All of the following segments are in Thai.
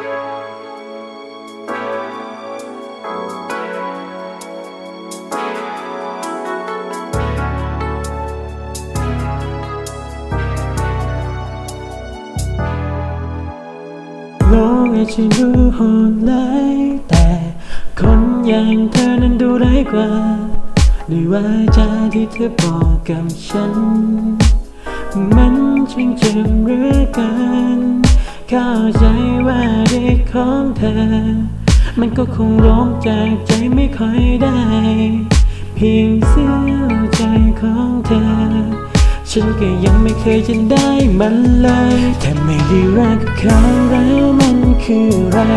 โลกอาจจะดูโหดร้ายแต่คนอย่างเธอนั้นดูร้ายกว่าด้วยวาจาที่เธอบอกกับฉัน มันช่างเจ็บเหลือเกิน เข้าใจว่าเด็กของเธอ มันก็คงร้องจากใจไม่ค่อยได้ เพียงเสี้ยวใจของเธอ ฉันก็ยังไม่เคยจะได้มันเลยแต่ไม่ได้รักกับเขาแล้วมันคืออะไร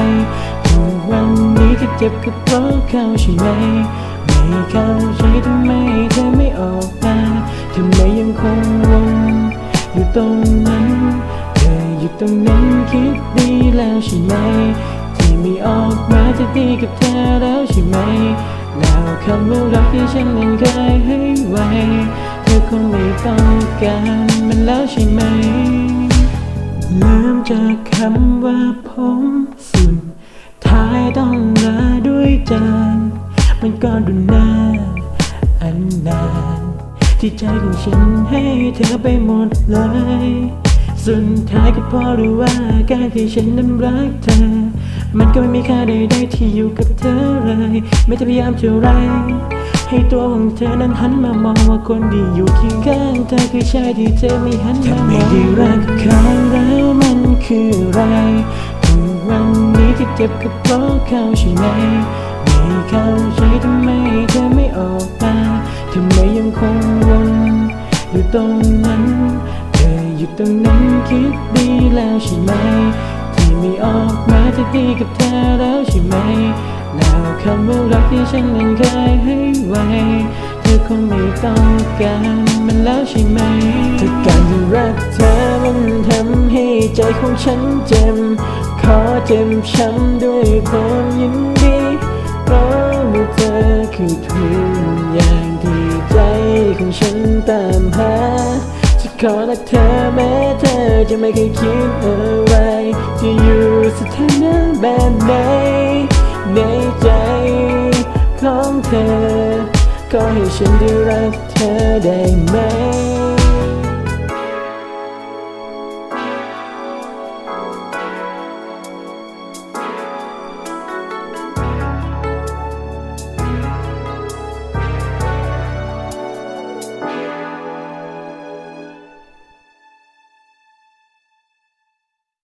ทุกวันนี้ที่เจ็บก็เพราะเขาใช่ไหม ไม่เข้าใจทำไมเธอไม่ออกมาทำไมยังคงวนอยู่ตรงนั้น เธออยู่ตรงนั้น คิดดีแล้วใช่ไหม ที่ไม่ออกมาจะดีกับเธอแล้วใช่ไหม แล้วคำว่ารักที่ฉันนั้นเคยให้ไว้ เธอคงไม่ต้องการมันแล้วใช่ไหมเริ่มจากคำว่าผมสุดท้ายต้องลาด้วยจานมันก็ดูนานอันนานที่ใจของฉันให้เธอไปหมดเลย สุดท้ายก็พอรู้ว่าการที่ฉันนั้นรักเธอ มันก็ไม่มีค่าใดๆที่อยู่กับเธอเลย ไม่จะพยายามเท่าไร ให้ตัวของเธอนั้นหันมามองว่าคนที่อยู่เคียงข้างเธอคือชายที่เธอไม่หันมามองไม่ได้รักเขาแล้วมันคืออะไรทุกวันนี้ที่เจ็บก็เพราะเขาใช่ไหมไม่เข้าใจทำไมเธอไม่ออกมาทำไมยังคงวนอยู่ตรงนั้น อยู่ตรงนั้นคิดดีแล้วใช่ไหม ที่ไม่ออกมาจะดีกับเธอแล้วใช่ไหม แล้วคำว่ารักที่ฉันนั้นเคยให้ไว้ เธอคงไม่ต้องการมันแล้วใช่ไหมถ้าการที่รักเธอมันทำให้ใจของฉันเจ็บ ขอเจ็บช้ำด้วยความยินดีเพราะว่าเธอคือทุกอย่างที่ใจของฉันตามหา ขอรักเธอแม้เธอจะไม่เคยคิดอะไรจะอยู่สถานะแบบไหนในใจของเธอ ขอให้ฉันได้รักเธอได้ไหม